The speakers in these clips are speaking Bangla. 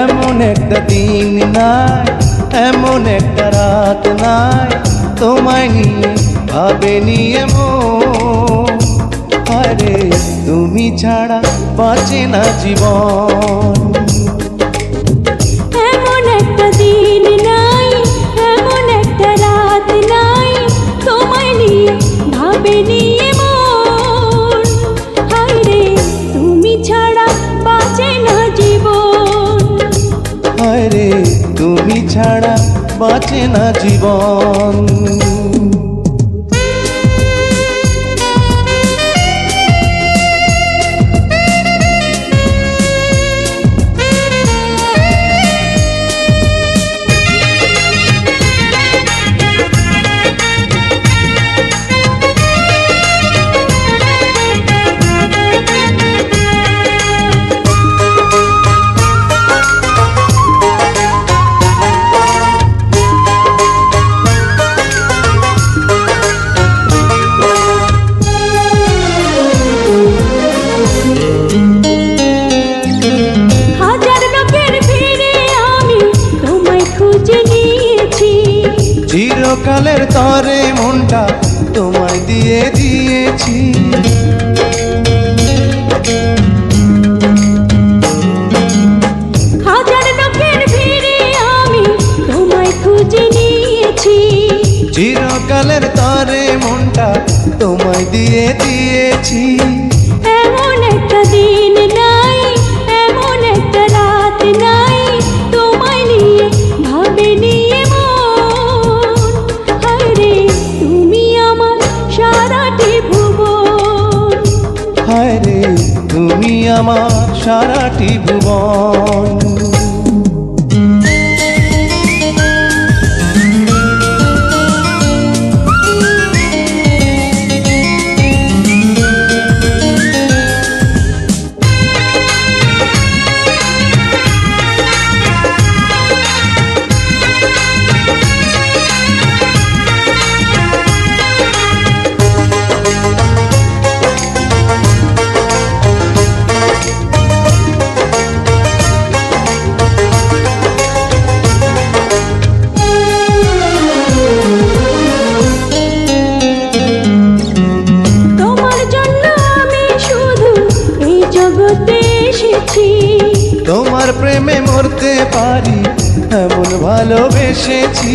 এমন একটা দিন নাই, এমন একটা রাত নাই, তোমায় নিয়ে ভাবে নিয়ে আরে, তুমি ছাড়া বাঁচে না জীবন। তুমি ছাড়া বাঁচে না জীবন। তরে মনটা তোমায় দিয়ে দিয়েছি। চিরকালের তরে মনটা তোমায় দিয়ে দিয়েছি। হায় রে তুমি আমার সারাটি ভুবন। এসেছি। তোমার প্রেমে মরতে পারি এমন ভালোবেসেছি।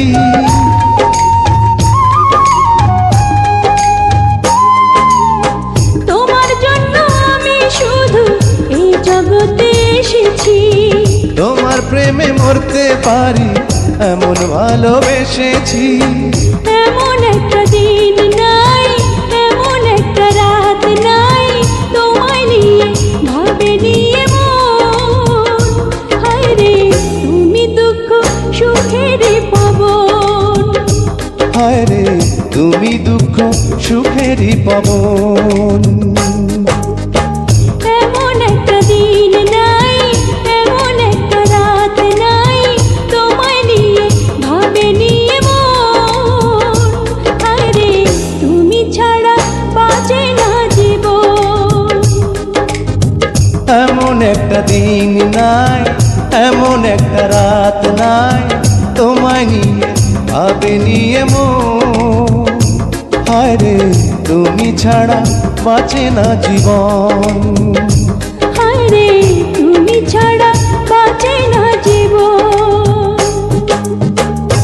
তোমার জন্য আমি শুধু এই জগতে এসেছি। তোমার প্রেমে মরতে পারি এমন ভালোবেসেছি। এমন দুঃখ সুখেরই পবন। এমন একটা দিন নাই এমন একটা রাত নাই তোমায় নিয়ে ভাবে নিয়ে মন। হায় রে তুমি ছাড়া বাঁচে না জীবন। হায় রে তুমি ছাড়া